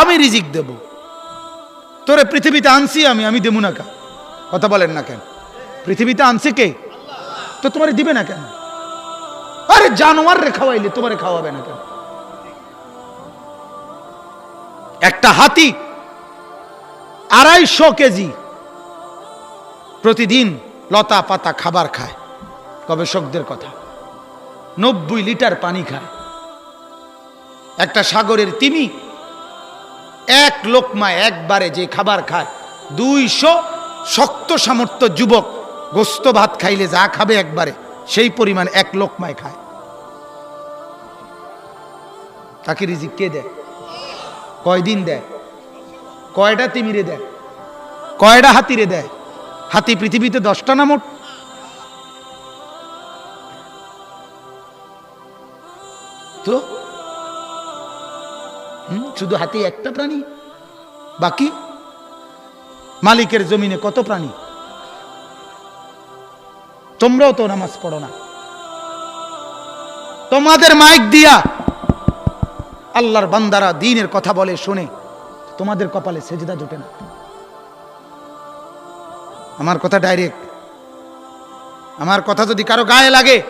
আমি রিজিক দেব। তোরে পৃথিবীতে আনছি আমি আমি দেবো না কেন? কথা বলেন না কেন? পৃথিবীতে আনছে কে? তো তোমারে দিবে না কেন? আরে জানোয়ার রে খাওয়াইলে তোমারে খাওয়াবে না কেন? একটা হাতি আড়াইশো কেজি প্রতিদিন লতা পাতা খাবার খায়, গবেষকদের কথা। নব্বই লিটার পানি খায়। একটা সাগরের তিমি এক লোকমায় একবারে যে খাবার খায়, দুইশো শক্ত সামর্থ্য যুবক গোস্ত ভাত খাইলে যা খাবে একবারে, সেই পরিমাণ এক লোকমায় খায়। তাকে রিজিক কে দেয়? কয়দিন দেয়? কয়টা তিমিরে দেয়? কয়টা হাতিরে দেয়? হাতি পৃথিবীতে দশটা না মোট? তো শুধু হাতি একটা প্রাণী? বাকি? মালিকের জমিনে কত প্রাণী? তোমরাও তো নামাজ পড়ো না। তোমাদের মাইক দিয়া আল্লাহর বান্দারা দিনের কথা বলে, শুনে, তোমাদের কপালে সেজদা জোটে না। আমার কথা ডাইরেক্ট আমার কথা যদি কারও গায়ে লাগে,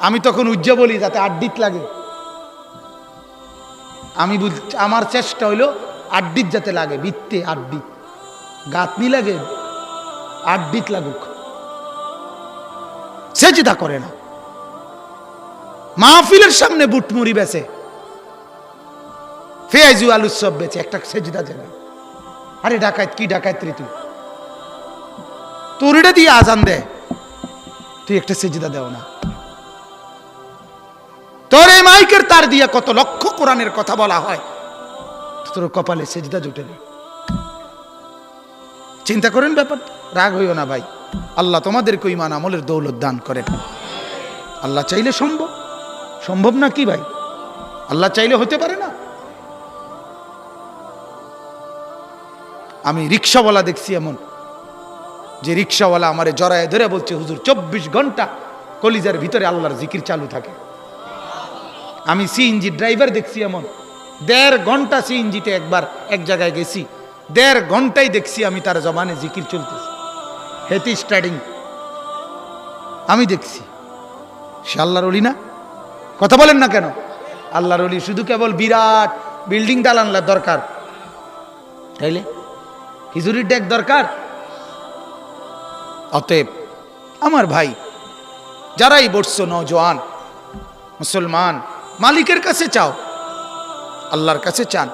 আমি তখন উজ্জ্ব বলি, যাতে আড্ডিত লাগে। আমি আমার চেষ্টা হইল আড্ডিত যাতে লাগে, বৃত্তে আড্ডিত। গাতনি লাগে, আড্ডিত লাগুক। সেজদা করে না। মাহফিলের সামনে বুটমুড়ি বেছে ফেয়াজু আলু সব বেছে একটা সেজদা জায়গা আরে ডাকাত, কি ডাকাত রে তুই? তোরিটা দিয়ে আজান দে। তুই একটা সেজদা দেও না। তোর এই মাইকের তার দিয়ে কত লক্ষ কোরআনের কথা বলা হয়? তোর কপালে সেজদা জুটে চিন্তা করেন ব্যাপার, রাগ হইও না ভাই। আল্লাহ তোমাদেরকে ইমান আমলের দৌলত দান করেন। আল্লাহ চাইলে সম্ভব। সম্ভব না কি ভাই? আল্লাহ চাইলে হতে পারে না। আমি রিক্সাওয়ালা দেখছি এমন। যে রিক্সাওয়ালা আমারে জড়ায় ধরে বলছে, হুজুর, চব্বিশ ঘণ্টা কলিজার ভিতরে আল্লাহর জিকির চালু থাকে। আমি সিএনজি ড্রাইভার দেখছি এমন। দেড় ঘণ্টা সিএনজিতে একবার এক জায়গায় গেছি। দেড় ঘন্টাই দেখছি আমি তার জবানে জিকির চলতেছি। হেতি স্টার্টিং। আমি দেখছি। সে আল্লাহর অলি না? কথা বলেন না কেন? আল্লাহর অলি শুধু কেবল বিরাট বিল্ডিং দালানলার দরকার। তাইলে? খিচুড়ির ডেক দরকার? অতএব আমার ভাই, যারাই বসছো নজওয়ান মুসলমান মালিকের কাছে চাও। আল্লাহর কাছে চান।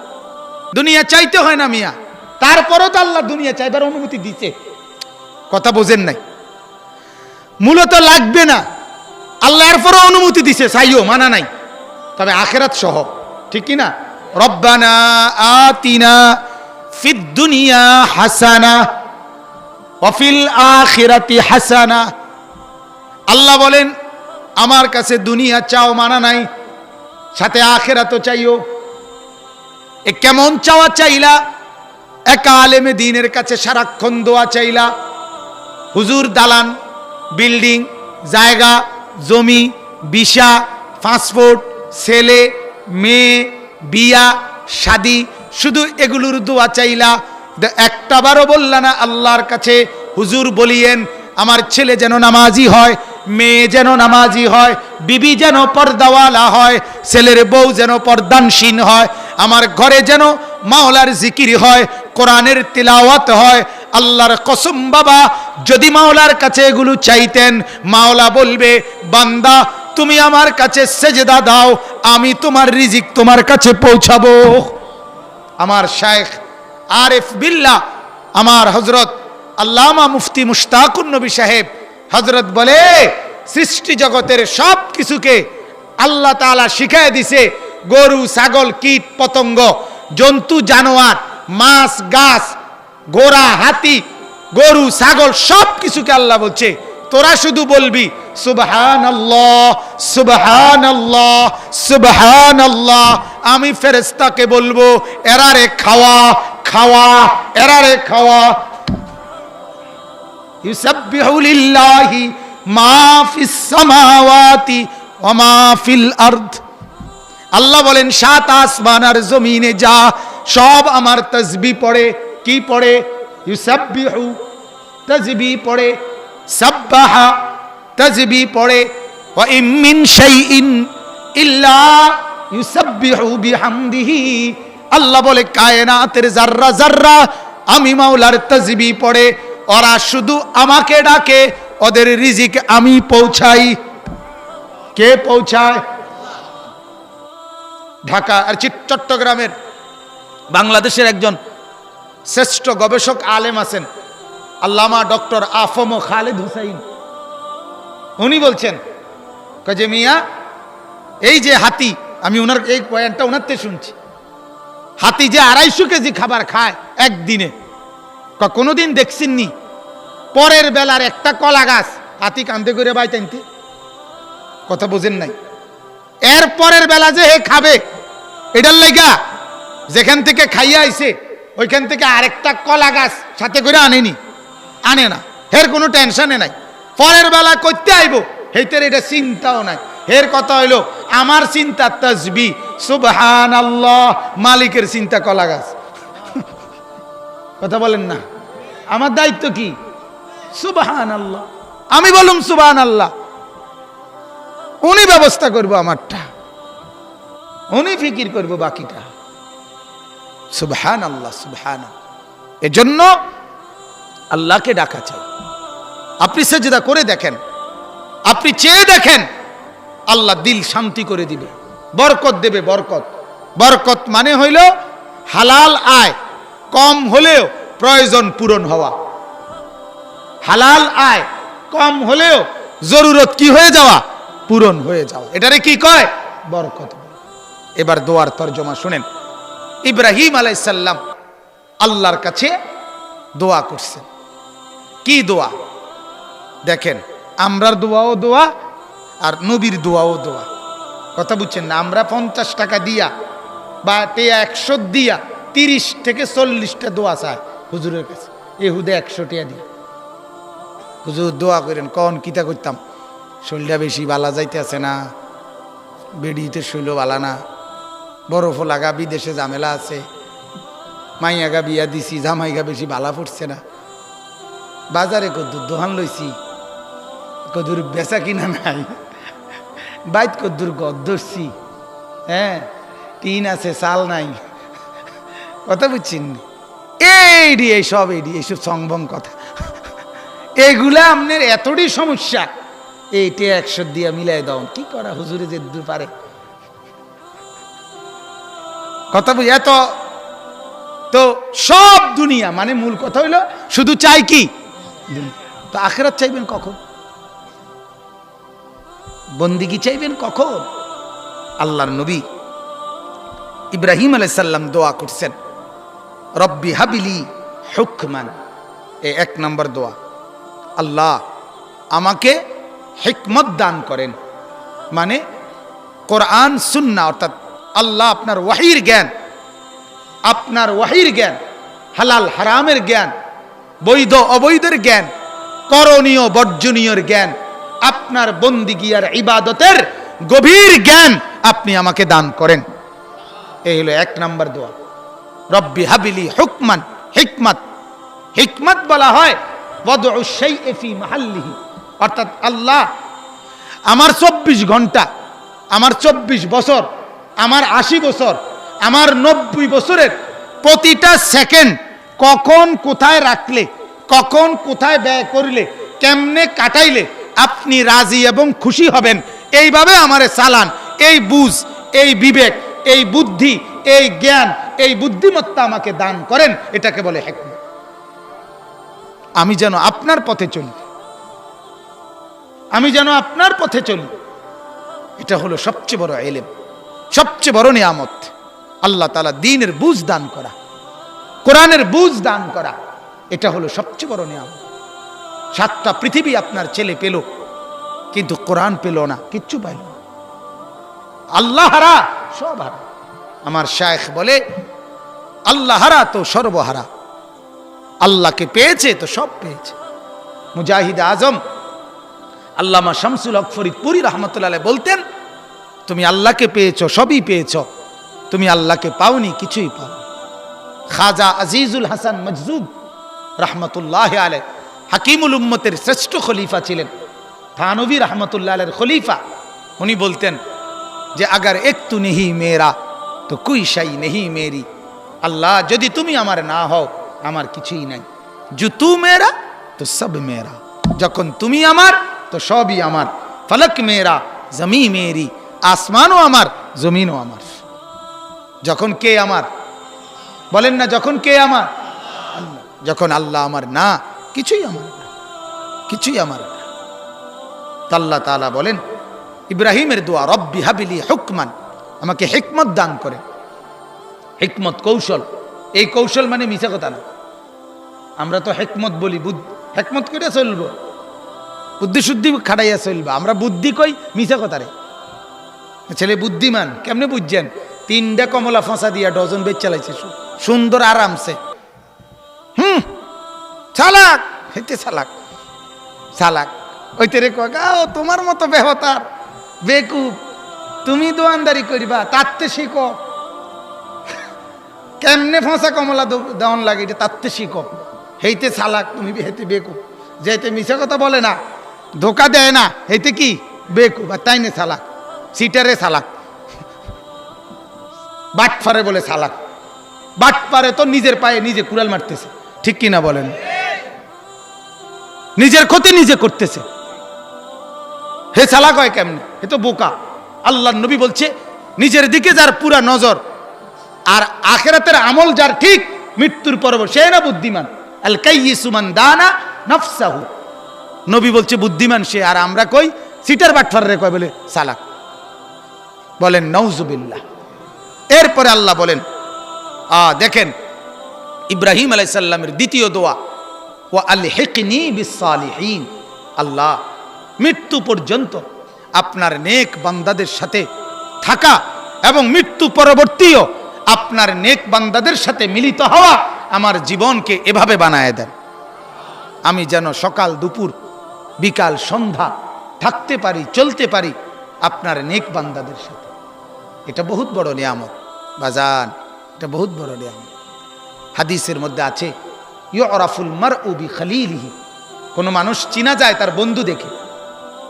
দুনিয়া চাইতে হয় না মিয়া। তারপরও তো আল্লাহ দুনিয়া চাইবার অনুমতি দিচ্ছে কথা বোঝেন নাই। মূলত লাগবে না। আল্লাহর পরও অনুমতি দিছে, চাইও, মানা নাই। তবে আখেরাত সহ, ঠিক না রব্বানা আতিনা ফিদ দুনিয়া হাসানা অফিল আখিরাতি হাসানা। আল্লাহ বলেন, আমার কাছে দুনিয়া চাও, মানা নাই। সাথে আখেরা তো চাইও। এ কেমন চাওয়া চাইলা? একা আলেমে দিনের কাছে সারাক্ষণ দোয়া চাইলা। হুজুর, দালান, বিল্ডিং, জায়গা, জমি বিশা পাসপোর্ট, ছেলে, মেয়ে, বিয়া, শাদি, শুধু এগুলোর দোয়া চাইলা। একটাবারও বললা না আল্লাহর কাছে। হুজুর বলিয়েন, আমার ছেলে যেন নামাজি হয় মেয়ে যেন নামাজি হয়, বিবি যেন পর্দাওয়ালা হয়, ছেলের বউ যেন পর্দানসীন হয়, আমার ঘরে যেন মাওলার জিকির হয়, কোরআনের তিলাওয়াত হয়, আল্লাহর কসম বাবা, যদি মাওলার কাছে এগুলো চাইতেন, মাওলা বলবে, বান্দা, তুমি আমার কাছে সেজদা দাও, আমি তোমার রিজিক তোমার কাছে পৌঁছাবো। আমার শায়েখ আরেফ বিল্লাহ, আমার হজরত আল্লামা মুফতি মুশতাকুন নবী সাহেব হজরত বলে, সৃষ্টি জগতের সব কিছুকে আল্লাহ তাআলা শিখায় দিছে। গরু, ছাগল, কীট, পতঙ্গ, জন্তু, জানোয়ার, মাছ, গাছ, ঘোড়া, হাতি, গরু, ছাগল সব কিছুকে আল্লাহ বলছে। তোরা শুধু বলবি আমি ফেরেস্তাকে বলব, এরারে খাওয়া খাওয়া, এরারে খাওয়া ইউসাব্বিহু লিল্লাহি মা ফিস সামাওয়াতি ওয়া মা ফিল আরদ। আল্লাহ বলেন, সাত আসমান আর জমিনে যা, সব আমার তসবি পড়ে। কি পড়ে? ইউসাব্বিহু তসবি পড়ে। সাব্বাহা তসবি পড়ে। ওয়া ইম মিন শাইইন ইল্লা ইউসাব্বিহু বিহামদিহি। আল্লাহ বলে, কায়নাতের জাররা জাররা আমি মাওলার তসবি পড়ে। ওরা শুধু আমাকে ডাকে, ওদের রিজিক আমি পৌঁছাই। কে পৌঁছায়? ঢাকা, আর চিট- চট্টগ্রামের বাংলাদেশের একজন শ্রেষ্ঠ গবেষক আলেম আছেন, আল্লামা ডক্টর আফম খালেদ হুসাইন। উনি বলছেন যে, মিয়া, এই যে হাতি, আমি ওনার এই পয়েন্টটা ওনার থেকে শুনছি। হাতি যে আড়াইশো কেজি খাবার খায় একদিনে কোনোদিন দেখছেননি? পরের বেলার একটা কলা গাছ। হাতি কান্দে করে বাই কথা বোঝেন নাই। এর পরের বেলা যে হে খাবে, এটার লাইগা যেখান থেকে খাইয়া আইছে, ওইখান থেকে আরেকটা কলা গাছ সাথে করে আনেনি। আনে না। হের কোনো টেনশনে নাই। পরের বেলা করতে আইব হেতের এটা চিন্তাও নাই। হের কথা হইল, আমার চিন্তা তসবি সুবহান আল্লাহ মালিকের চিন্তা কলা গাছ। কথা বলেন না। আমার দায়িত্ব কি? সুবহান আল্লাহ আমি বলুম সুবহান আল্লাহ উনি ব্যবস্থা করব আমারটা। উনি ফিকির করব বাকিটা। সুবহান আল্লাহ সুবহান এজন্য আল্লাহকে ডাকা চাই। আপনি সেজদা করে দেখেন। আপনি চেয়ে দেখেন আল্লাহ দিল শান্তি করে দিবে। বরকত দেবে বরকত। বরকত মানে হইল হালাল আয়। কম হলেও প্রয়োজন পূরণ হওয়া। হালাল আয় কম হলেও জরুরত কি হয়ে যাওয়া? পূরণ হয়ে যাওয়া। এটারে কি কয়? বরকত। এবার দোয়ার তর্জমা শুনেন। ইব্রাহিম আলাইসাল্লাম আল্লাহর কাছে দোয়া করছেন। কি দোয়া? দেখেন, আমরার দোয়াও দোয়া আর নবীর দোয়াও দোয়া। কথা বুঝছেন না? আমরা পঞ্চাশ টাকা দিয়া বা টেয়া একশো দিয়া তিরিশ থেকে চল্লিশটা দোয়া চায় হুজুরের কাছে। এ হুদে একশো টিয়া দিয়া। হুজুর দোয়া করেন, কন কিতা করতাম? শরীরটা বেশি বালা যাইতে আছে না, বেডিতে শৈল বালা না বরফ লাগা, বিদেশে ঝামেলা আছে, মাইয়াগা বিয়া দিছি, জামাইগা বেশি বালা পড়ছে না। বাজারে কদ্দুর দোহান লইছি কদুর বেচা কিনা নাই, বাইত কদ্দুর গদ ধরছি হ্যাঁ টিন আছে, চাল নাই। কথা বুঝছেন? এইডি, এইসব এইডি, এইসব সংবং কথা। এগুলা আপনার এতটাই সমস্যা। এইটা একশো দিয়া মিলাই দাও। কি করা হুজুরে যে দূর পারে? কথা বুঝি, এত। তো সব দুনিয়া মানে মূল কথা হইল, শুধু চাই কি? তো আখেরাত চাইবেন কখন? বন্দিগি চাইবেন কখন? আল্লাহর নবী ইব্রাহিম আলাইসাল্লাম দোয়া করছেন। রব্বি হাবিলি হুকমান। এ এক নম্বর দোয়া। আল্লাহ আমাকে হিকমত দান করেন। মানে কোরআন, সুন্না, অর্থাৎ আল্লাহ আপনার ওয়াহির জ্ঞান, আপনার ওয়াহির জ্ঞান, হালাল হারামের জ্ঞান, বৈধ অবৈধের জ্ঞান, করণীয় বর্জনীয়র জ্ঞান, আপনার বন্দিগিয়ার ইবাদতের গভীর জ্ঞান আপনি আমাকে দান করেন। এই হলো এক নাম্বার দোয়া। রব্বি হাবিলি হুকমান, হিকমত। হিকমত বলা হয় অর্থাৎ আল্লাহ, আমার চব্বিশ ঘণ্টা, আমার চব্বিশ বছর, আমার আশি বছর, আমার নব্বই বছরের প্রতিটা সেকেন্ড কখন কোথায় রাখলে, কখন কোথায় ব্যয় করলে, কেমনে কাটাইলে আপনি রাজি এবং খুশি হবেন, এইভাবে আমারে চালান। এই বুঝ, এই বিবেক, এই বুদ্ধি, এই জ্ঞান এই বুদ্ধিমত্তা আমাকে দান করেন, এটাকে বলে হেকমত। আমি যেন আপনার পথে চলি। আমি যেন আপনার পথে চলি। এটা হলো সবচেয়ে বড় এলেম, সবচেয়ে বড় নিয়ামত। আল্লাহ তালা দিনের বুঝ দান করা, কোরআনের বুঝ দান করা, এটা হলো সবচেয়ে বড় নিয়ামত। সাতটা পৃথিবী আপনার ছেলে পেল, কিন্তু কোরআন পেল না, কিচ্ছু পাইল না। আল্লাহ হারা, সব হারা। আমার শায়েখ বলে আল্লাহ হারা তো সর্বহারা। আল্লাহকে পেয়েছে তো সব পেয়েছে। মুজাহিদ আজম, আল্লামা শামসুল হক ফরিদপুরি রহমতুল্লাহ বলতেন, তুমি আল্লাহকে পেয়েছ, সবই পেয়েছ। তুমি আল্লাহকে পাওনি, কিছুই পাও খাজা আজিজুল হাসান মজজুব রহমতুল্লাহ আলে হাকিমুল উম্মতের শ্রেষ্ঠ খলিফা ছিলেন। থানবী রহমতুল্লাহ আলের খলিফা, উনি বলতেন যে, আগার একটু নেহি মেরা তো কুই শাই নেহি মেরি। আল্লাহ, যদি তুমি আমার না হও, আমার কিছুই নাই। জু তু মেরা, তো সব মেরা। যখন তুমি আমার, তো সবই আমার। ফলক মেরা, জমি মেরি। আসমানও আমার, জমিনও আমার। যখন কে আমার? বলেন না, যখন কে আমার? যখন আল্লাহ আমার না, কিছুই আমার কিছুই আমার না। তা আল্লাহ তাআলা বলেন, ইব্রাহিমের দোয়া, রব্বি হাবিলি হুকমান। আমাকে হিকমত দান করে। হিকমত কৌশল। এই কৌশল মানে মিশা কথা না। আমরা তো হেকমত বলি বুদ্ধ হেকমত করে চলবো। বুদ্ধি শুদ্ধি খাটাইয়া চলবো। আমরা বুদ্ধি কই মিশা কথা রে। ছেলে বুদ্ধিমান, কেমনে বুঝছেন? তিনটা কমলা ফাঁসা দিয়া ডজন বেচ চালাইছে সুন্দর আরামসে। হুম, চালাক হেতে চালাক চালাক। ওই তেরে কাও তোমার মতো বেহতার, বেকুব তুমি দোয়ানদারি করিবা তাত্তে শিখো। কেমনে ফাঁসা কমলা দেওয়ান লাগে, এটা তাত্তে শিখো। হেইতে সালাক, তুমি হেতে বেকুব যেতে মিশা কথা বলে না, ধোকা দেয় না হেতে কি? বেকুব আর তাই নে চালাক সিটারে চালাক বাটফারে বলে চালাক বাটপারে তো নিজের পায়ে নিজে কুড়াল মারতেছে, ঠিক কিনা বলেন? নিজের ক্ষতি নিজে করতেছে। হে সালাক হয় কেমনে? হে তো বোকা। আল্লাহ নবী বলছে, নিজের দিকে যার পুরা নজর, আর আখেরাতের আমল যার ঠিক, মৃত্যুর পর্ব সে না বুদ্ধিমান। আল দানা নফসাহু। নবী বলছে, বুদ্ধিমান সে, আর আমরা কই? সিটার বাটফার রে কয় বলে? সালাক। বলেন নৌজুবিল্লাহ এরপরে আল্লাহ বলেন, আ, দেখেন, ইব্রাহিম আলাইসাল্লামের দ্বিতীয় দোয়া ও আল হেকনি বিসালিহীন আল্লাহ, মৃত্যু পর্যন্ত আপনার নেক বান্দাদের সাথে থাকা এবং মৃত্যু পরবর্তীও আপনার নেক বান্দাদের সাথে মিলিত হওয়া আমার জীবনকে এভাবে বানায় দেন। আমি যেন সকাল, দুপুর, বিকাল, সন্ধ্যা থাকতে পারি, চলতে পারি আপনার নেক বান্দাদের সাথে। এটা বহুত বড় নিয়ামত। বাজান, এটা বহুত বড় নিয়ামত। হাদিসের মধ্যে আছে ইয়রাফুল মার উবি খালিলিহি কোনো মানুষ চিনা যায় তার বন্ধু দেখে।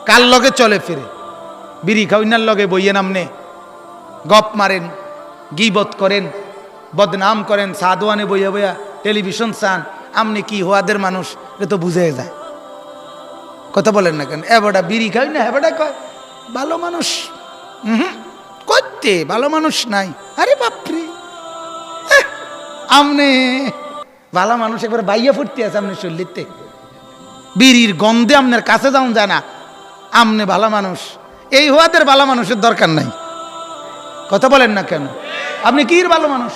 কার লগে চলে ফিরে? বিড়ি খাউনার লগে বইয়ে নামনে গপ মারেন, গিবত করেন, বদনাম করেন, সাদওয়ানে বইয়া বইয়া টেলিভিশন চান। আমনি কি হওয়াদের মানুষ, এ তো বুঝে যায়। কথা বলেন না কেন? এবারটা বিড়ি খাই না এবারটা কয়, ভালো মানুষ। করতে ভালো মানুষ নাই। আরে বাপরে। আমনে। ভালো মানুষ একবার বাইয়া ফুটতে আছে আপনি শরীরতে। বিড়ির গন্ধে আপনার কাছে যাওন যায় না। আমনে ভালো মানুষ। এই হওয়াদের ভালো মানুষের দরকার নাই। কথা বলেন না কেন? আপনি কি ভালো মানুষ?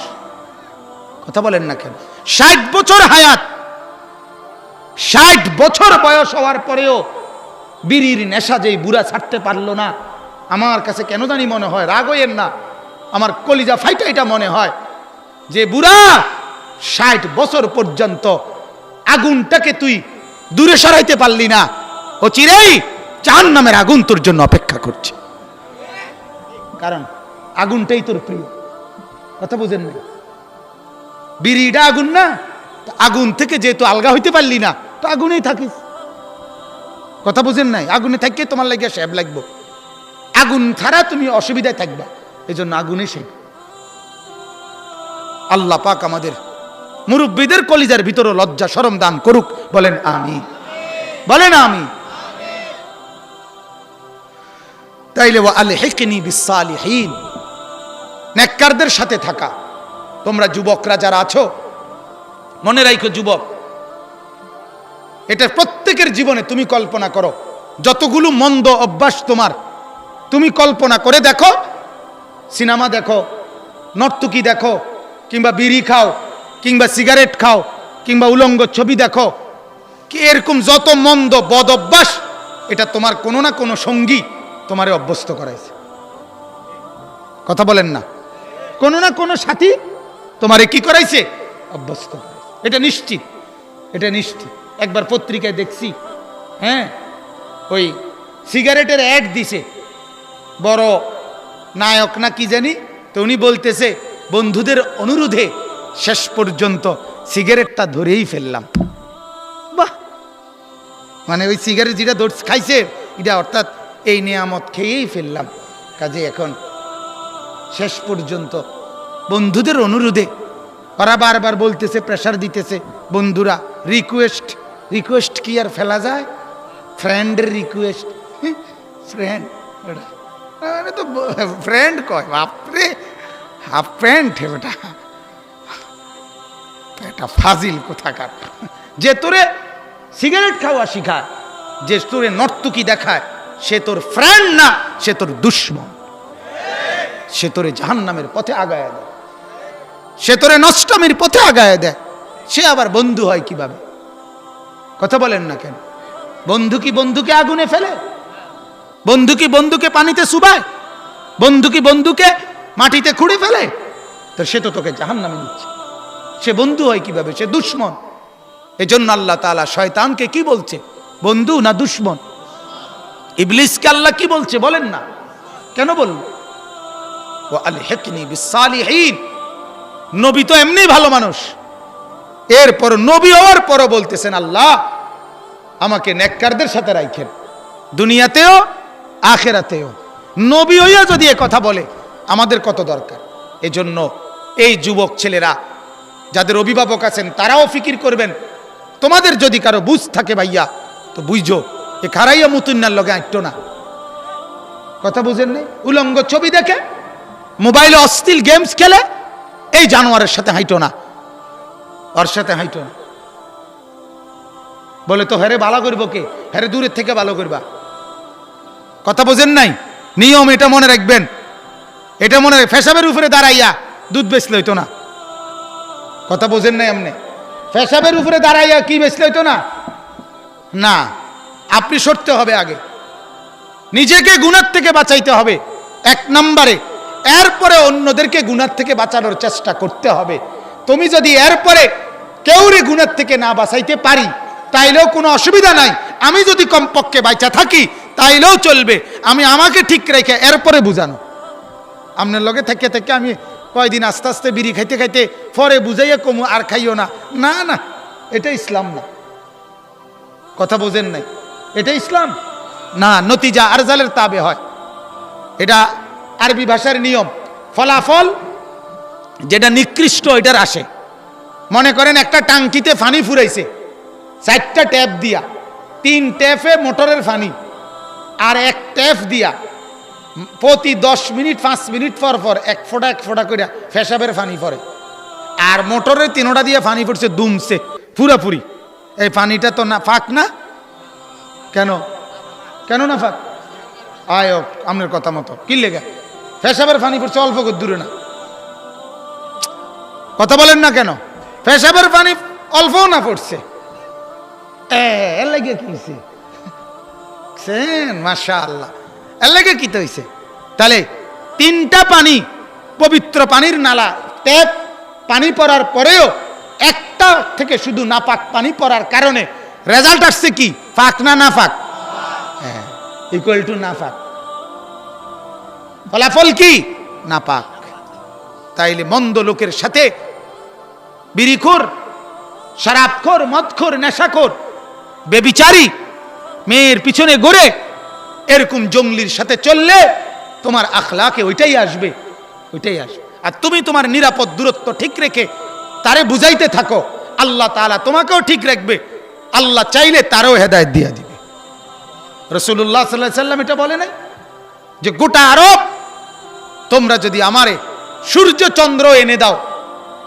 কথা বলেন না কেন? ষাট বছর হায়াত। ষাট বছর বয়স হওয়ার পরেও বিড়ির নেশা যেই বুড়া ছাড়তে পারল না, আমার কাছে কেন জানি মনে হয়, রাগ হইয়েন না। আমার কলিজা ফাইটা এটা মনে হয় যে, বুড়া, ষাট বছর পর্যন্ত আগুনটাকে তুই দূরে সরাইতে পারলি না। ও চিরেই চার নামের আগুন তোর জন্য অপেক্ষা করছে। কারণ আগুনটাই তোর প্রিয়। কথা বুঝেন না। বিড়িটা আগুন না আগুন থেকে যেহেতু আলগা হইতে পারলি না, তো আগুনেই থাকিস। কথা বুঝেন নাই? আগুনে থাকিয়ে তোমার লাগিয়া স্যাব লাগবো। আগুন ছাড়া তুমি অসুবিধায় থাকবা। এই জন্য আগুনে সেই আল্লাহ পাক আমাদের মুরব্বীদের কলিজার ভিতরে লজ্জা সরম দান করুক। বলেন আমি বলেন আমি তাইলে ও আল হেকিনি বিসালিহীন, নেককারদের সাথে থাকা। তোমরা যুবকরা যারা আছো, মনে রাখো যুবক এটা প্রত্যেকের জীবনে তুমি কল্পনা করো, যতগুলো মন্দ অভ্যাস তোমার, তুমি কল্পনা করে দেখো, সিনেমা দেখো, নর্তকী দেখো, কিংবা বিড়ি খাও, কিংবা সিগারেট খাও, কিংবা উলঙ্গ ছবি দেখো, কি এরকম যত মন্দ বদ অভ্যাস, এটা তোমার কোনো না কোনো সঙ্গী তোমারে অভ্যস্ত করাইছে। কথা বলেন না। কোনো না কোনো সাথী তোমারে কি করাইছে? অভ্যস্ত। এটা নিশ্চিত। এটা নিশ্চিত। একবার পত্রিকায় দেখছি হ্যাঁ? ওই সিগারেটের অ্যাড দিছে। বড় নায়ক না কি জানি, তো উনি বলতেছে, বন্ধুদের অনুরোধে শেষ পর্যন্ত সিগারেটটা ধরেই ফেললাম। বাহ! মানে ওই সিগারেট যেটা খাইছে, এটা অর্থাৎ এই নিয়ামত খেয়েই ফেললাম। কাজে এখন শেষ পর্যন্ত বন্ধুদের অনুরোধে ওরা বারবার বলতেছে প্রেশার দিতেছে, বন্ধুরা রিকোয়েস্ট রিকোয়েস্ট কি আর ফেলা যায়? ফ্রেন্ডের রিকোয়েস্ট ফ্রেন্ড তো ফ্রেন্ড কয়, বাপরে হাফ প্যান্ট বেটা। এটা ফাজিল কোথাকার। যে তোরে সিগারেট খাওয়া শিখায়, যে তোরে নর্তুকি দেখায় সে তোর ফ্রেন্ড না, সে তোর দুশ্মন। সে তোরে জাহান নামের পথে আগায় দেয়। সে তোরে নষ্টমের পথে আগায় দেয়। সে আবার বন্ধু হয় কীভাবে? কথা বলেন না কেন? বন্ধু কি বন্ধুকে আগুনে ফেলে? বন্ধু কি বন্ধুকে পানিতে সুবায় বন্ধু কি বন্ধুকে মাটিতে খুঁড়ে ফেলে? তো সে তো তোকে জাহান নামে নিচ্ছে। সে বন্ধু হয় কীভাবে? সে দুশ্মন। এজন্য আল্লাহ তাআলা শয়তানকে কি বলছে? বন্ধু না দুশ্মন? ইবলিসকে আল্লাহ কি বলছে বলেন না। কেন বলল? ও আল হেকনি বিসালিহীন। নবী তো এমনি ভালো মানুষ। এরপর নবী হওয়ার পরও বলতেছেন, আল্লাহ, আমাকে নেককারদের সাথে রাখেন দুনিয়াতেও, আখেরাতেও। নবী হইয়া যদি এ কথা বলে, আমাদের কত দরকার? এজন্য এই যুবক ছেলেরা, যাদের অভিভাবক আছেন, তারাও ফিকির করবেন। তোমাদের যদি কারও বুঝ থাকে ভাইয়া, তো বুঝো। এ খারাইয়া মুতুন্নার লগে আঁটতো না। কথা বুঝেন নেই উলঙ্গ ছবি দেখে, মোবাইলে অস্থিল গেমস খেলে, এই জানোয়ারের সাথে হাইটো না। ওর সাথে হাইটো না। বলে তো হেরে ভালো করব কে? হেরে দূরের থেকে ভালো করবা। কথা বোঝেন নাই? নিয়ম এটা মনে রাখবেন। এটা মনে রাখ ফেসাবের উপরে দাঁড়াইয়া দুধ বেচলে হইতো না। কথা বোঝেন নাই আপনি? ফেসাবের উপরে দাঁড়াইয়া কি বেচলে হইতো না? না। আপনি সরতে হবে আগে। নিজেকে গুণার থেকে বাঁচাইতে হবে, এক নম্বরে। এরপরে অন্যদেরকে গুণার থেকে বাঁচানোর চেষ্টা করতে হবে। তুমি যদি এরপরে কেউরে গুণার থেকে না বাঁচাইতে পারি, তাইলেও কোনো অসুবিধা নাই। আমি যদি কমপক্ষে বাইচা থাকি, তাইলেও চলবে। আমি আমাকে ঠিক রেখে এরপরে বুঝানো। আপনার লগে থেকে থেকে আমি কয়দিন আস্তে আস্তে বিড়ি খাইতে খাইতে ফরে বুঝাইয়া কমু, আর খাইও না। না না, এটা ইসলাম না। কথা বোঝেন নাই। এটা ইসলাম? না, নতিজা আরজালের তাবে হয়। এটা আরবি ভাষার নিয়ম। ফলাফল যেটা নিকৃষ্ট, এটার আসে। মনে করেন একটা টাঙ্কিতে ফানি ফুরাইছে। চারটা ট্যাপ দিয়া। তিন ট্যাপে মোটরের ফানি। আর এক ট্যাপ দিয়া। প্রতি দশ মিনিট, পাঁচ মিনিট পর পর এক ফোঁটা এক ফোঁটা করে ফেসাবের ফানি পড়ে। আর মোটরের তিনোটা দিয়ে ফানি পড়ছে দুমছে, পুরাপুরি। এই পানিটা তো না, ফাঁক না? কেন? কেন না ফাঁক আয় আপনার কথা মতো। কি লেগে? ফেসাবের পানি পড়ছে, অল্প দূরে না। কথা বলেন না কেন? ফেসাবের পানি অল্পও না পড়ছে। এর লাগে কি হয়েছে মাশা আল্লাহ এর লাগে কি তো হয়েছে তাহলে তিনটা পানি, পবিত্র পানির নালা ট্যাপ পানি পড়ার পরেও একটা থেকে শুধু নাপাক পানি পড়ার কারণে রেজাল্ট আসছে কি? ফাঁক না না ফাঁক হ্যাঁ ইকুয়াল টু না ফাঁক ফলাফল কি? না পাক তাইলে মন্দ লোকের সাথে বিড়িখোর শরাবখোর, মদখোর, নেশাখোর, বেবিচারি, মেয়ের পিছনে গড়ে এরকম জঙ্গলির সাথে চললে তোমার আখলাকে ওইটাই আসবে ওইটাই আসবে। আর তুমি তোমার নিরাপদ দূরত্ব ঠিক রেখে তারে বুঝাইতে থাকো, আল্লাহ তাআলা তোমাকেও ঠিক রাখবে। আল্লাহ চাইলে তারও হেদায়ত দিয়ে দিবে। রসুল্লাহ সাল্লাহ সাল্লাম এটা বলে নাই? যে গোটা আরব, তোমরা যদি আমারে সূর্য চন্দ্র এনে দাও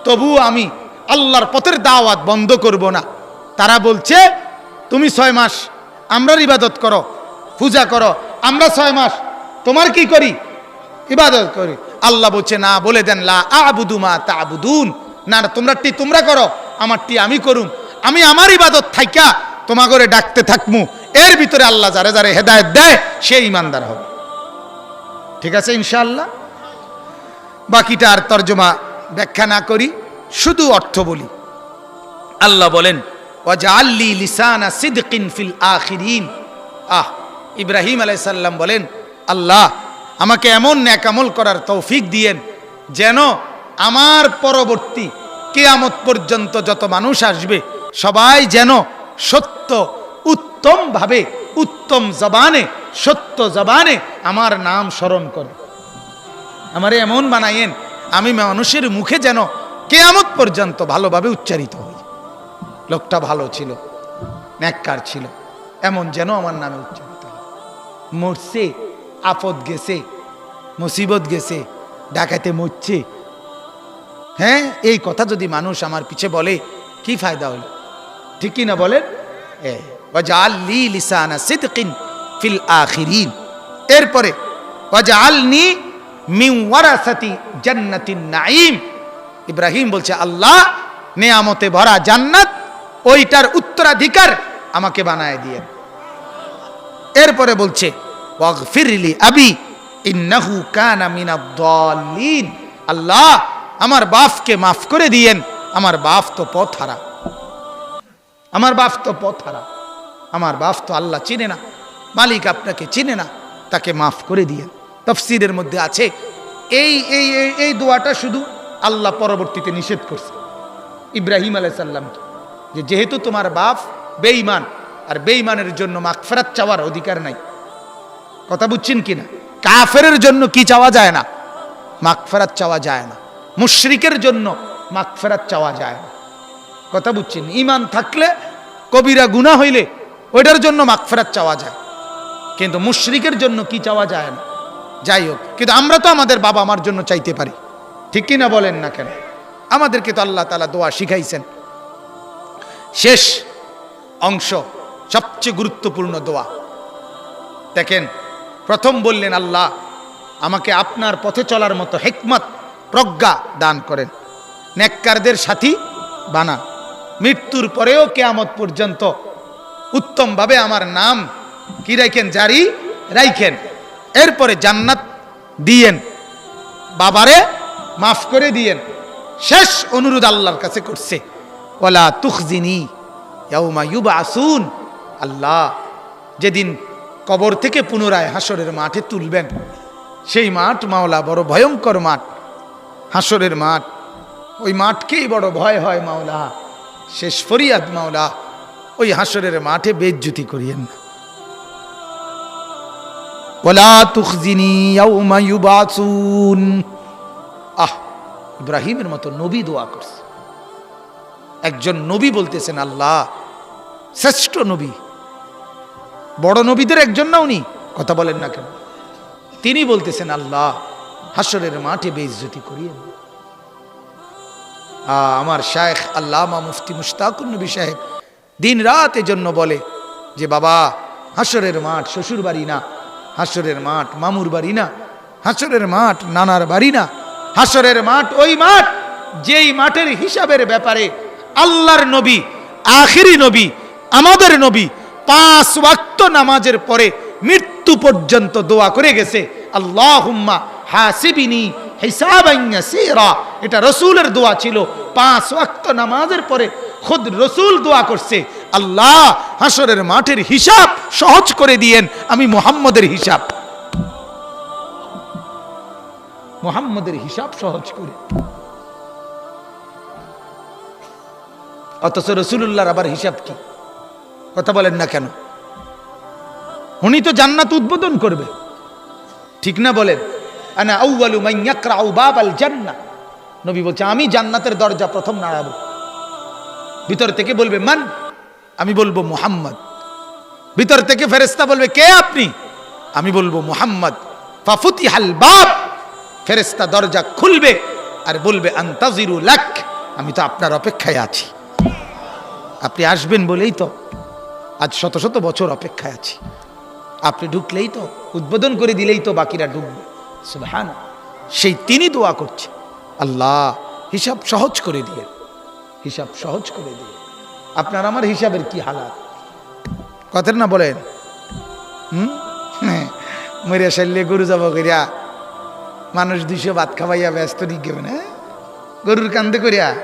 তবু আমি আল্লাহর পথের দাওয়াত বন্ধ করব না। তারা বলছে, তুমি ছয় মাস আমরার ইবাদত করো, পূজা করো, আমরা ছয় মাস, তোমার কি করি? ইবাদত করি। আল্লাহ বলছে, না, বলে দেন, লা আবুদু মা তাবুদুন। না না তোমরাটি তোমরা করো, আমারটি আমি করুম। আমি আমার ইবাদত থাইকা তোমাগরে ডাকতে থাকমু। এর ভিতরে আল্লাহ যারে যারে হেদায়ত দেয়, সে ইমানদার হবে। ঠিক আছে, ইনশাআল্লাহ? বাকিটা আর তর্জমা ব্যাখ্যা না করি, শুধু অর্থ বলি। আল্লাহ বলেন, ওয়াজআল্লি লিসানা সিদকিন ফিল আখিরিন। আহ, ইব্রাহিম আলাইসাল্লাম বলেন, আল্লাহ, আমাকে এমন ন্যাকামল করার তৌফিক দিয়েন, যেন আমার পরবর্তী কেয়ামত পর্যন্ত যত মানুষ আসবে সবাই যেন সত্য উত্তম ভাবে উত্তম জবানে, সত্য জবানে আমার নাম স্মরণ করে। আমারে এমন বানাইয়েন, আমি মানুষের মুখে যেন কেয়ামত পর্যন্ত ভালোভাবে উচ্চারিত হই। লোকটা ভালো ছিল, ন্যাক্কার ছিল, এমন যেন আমার নামে উচ্চারিত হয়। মরছে আপদ গেছে, মুসিবত গেছে, ডাকাতে মরছে। হ্যাঁ এই কথা যদি মানুষ আমার পিছে বলে, কি ফায়দা হলো? ঠিক কি না বলেন? এরপরে ইব্রাহিম বলছে, আল্লাহ নেয়ামতে ভরা জান্নাত ওইটার উত্তরাধিকার আমাকে বানায় দিয়ে এরপরে বলছে আল্লাহ, আমার বাপকে মাফ করে দিয়েন, আমার বাপ তো পথ হারা আমার বাপ তো পথ হারা আমার বাপ তো আল্লাহ চিনে না। মালিক আপনাকে চিনে না। তাকে মাফ করে দিয়ে। তফসিরের মধ্যে আছে, এই এই, এই- দোয়াটা শুধু আল্লাহ পরবর্তীতে নিষেধ করছে। ইব্রাহিম আলাইসাল্লামকে যে যেহেতু তোমার বাপ বেঈমান, আর বেঈমানের জন্য মাগফেরাত চাওয়ার অধিকার নাই। কথা বুঝছেন কিনা? কাফেরের জন্য কি চাওয়া যায় না? মাগফেরাত চাওয়া যায় না। মুশরিকের জন্য মাগফেরাত চাওয়া যায় না। কথা বুঝছেন? ইমান থাকলে কবিরা গুনাহ হইলে ওইটার জন্য মাগফেরাত চাওয়া যায়। কিন্তু মুশরিকের জন্য কি চাওয়া যায় না? যাই হোক, কিন্তু আমরা তো আমাদের বাবা আমার জন্য চাইতে পারি। ঠিক কি না বলেন না কেন? আমাদেরকে তো আল্লাহ তালা দোয়া শিখাইছেন। শেষ অংশ, সবচেয়ে গুরুত্বপূর্ণ দোয়া। দেখেন, প্রথম বললেন আল্লাহ, আমাকে আপনার পথে চলার মতো হেকমত, প্রজ্ঞা দান করেন। নেককারদের সাথী বানান। মৃত্যুর পরেও কেয়ামত পর্যন্ত উত্তমভাবে আমার নাম কি রাখেন? জারি রাইখেন এরপরে জান্নাত দিয়েন। বাবারে মাফ করে দিয়েন। শেষ অনুরোধ আল্লাহর কাছে করছে। ওলা তুখজিনি ইউবাসুন। আল্লাহ, যেদিন কবর থেকে পুনরায় হাসরের মাঠে তুলবেন, সেই মাঠ মাওলা বড় ভয়ঙ্কর মাঠ। হাসরের মাঠ, ওই মাঠকেই বড় ভয় হয় মাওলা। শেষ ফরিয়াদ, মাওলা, ওই হাসরের মাঠে বেজ্জুতি করিয়েন। আহ, ইব্রাহিমের মতো নবী দোয়া করছে। একজন নবী বলতেছেন, আল্লাহ, শ্রেষ্ঠ নবী। বড় নবীদের একজন না উনি? কথা বলেন না কেন? তিনি বলতেছেন, আল্লাহ, হাসরের মাঠে বেইজ্জতি করিয়ে আমার শায়েখ আল্লামা মুফতি মুশতাকুর নবী সাহেব দিন রাত জন্য বলে যে, বাবা হাসরের মাঠ শ্বশুর বাড়ি না হাসরের মাঠ মামুর বাড়ি না হাসরের মাঠ নানার বাড়ি না হাসরের মাঠ ওই মাঠ যেই মাঠের হিসাবের ব্যাপারে আল্লাহর নবী, আখিরি নবী, আমাদের নবী পাঁচ ওয়াক্ত নামাজের পরে মৃত্যু পর্যন্ত দোয়া করে গেছে, আল্লাহুম্মা হাসিবিনি এটা রসুলের দোয়া ছিল। পাঁচ ওয়াক্ত নামাজের পরে খুদ রসুল দোয়া করছে। আল্লাহ হাসরের মাঠের হিসাব সহজ করে দিয়েন। আমি মোহাম্মদের হিসাব। মোহাম্মদের হিসাব সহজ করে। অথচ রসুল্লাহর আবার হিসাব কি? কথা বলেন না কেন? উনি তো জান্নাত উদ্বোধন করবে। ঠিক না বলেন? জান্নাহ। নবী বলছে, আমি জান্নাতের দরজা প্রথম নাড়াবো। ভিতর থেকে বলবে, মান? আমি বলব, মুহাম্মদ। ভিতর থেকে ফেরেশতা বলবে, কে আপনি? আমি বলব, মুহাম্মদ। ফাফুতিহাল বাব। ফেরেশতা দরজা খুলবে আর বলবে, আন্তাজিরু লাক। আমি তো আপনার অপেক্ষায় আছি। আপনি আসবেন বলেই তো আজ শত শত বছর অপেক্ষায় আছি। আপনি ঢুকলেই তো, উদ্বোধন করে দিলেই তো বাকিরা ঢুকবে। সুবহান সেই তিনি দোয়া করছে। আল্লাহ হিসাব সহজ করে দিয়ে, হিসাব সহজ করে দিয়ে। আপনার আমার হিসাবের কি হালাত? কথার না বলেন। হুম? মরে সারলে গরু যাব করিয়া মানুষ দুইশো ভাত খাওয়াইয়া ব্যস্ত নিক গেবে না? গরুর কান্দে করিয়া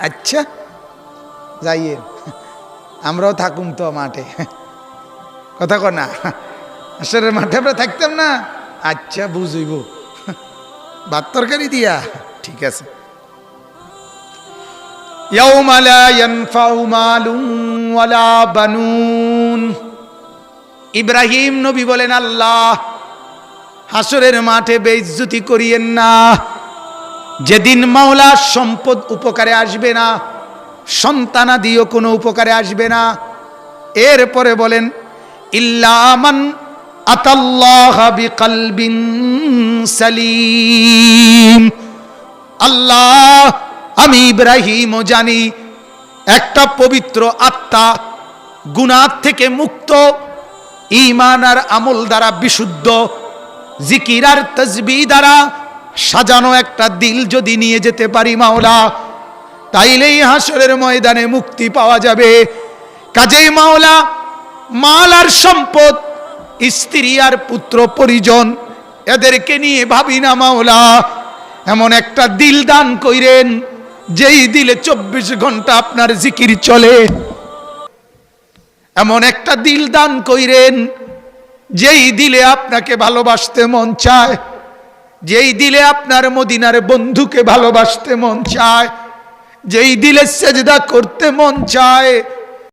আচ্ছা যাইয়ে আমরাও থাকুম তো মাঠে। কথা কর না। আসলে মাঠে আমরা থাকতাম না। আচ্ছা বুঝইব ভাত তরকারি দিয়া ঠিক আছে يوم لا ينفع مال ولا بنون ইব্রাহিম নবী বলেন আল্লাহ হাসরের মাঠে বেইজ্জতি করিয়েন না যেদিন মাওলা সম্পদ উপকারে আসবে না সন্তানাদিও কোনো উপকারে আসবে না এরপরে বলেন ইল্লামান আতাল্লাহ বিকলবিন সালিম আল্লাহ, আমি ইব্রাহিমও জানি, একটা পবিত্র আত্মা গুনার থেকে মুক্ত ইমান আর আমল দ্বারা বিশুদ্ধ, জিকির আর তসবি দ্বারা সাজানো একটা দিল যদি নিয়ে যেতে পারি মাওলা, তাইলেই হাসরের ময়দানে মুক্তি পাওয়া যাবে। কাজেই মাওলা, মাল আর সম্পদ স্ত্রী আর পুত্র পরিজন, এদেরকে নিয়ে ভাবি না মাওলা। এমন একটা দিল দান কইরেন, যেই দিলে চব্বিশ ঘণ্টা আপনার জিকির চলে। এমন একটা দিল দান কইরেন, যেই দিলে আপনাকে ভালোবাসতে মন চায়। যেই দিলে আপনার মদিনার বন্ধুকে ভালোবাসতে মন চায়। যেই দিলে সেজদা করতে মন চায়।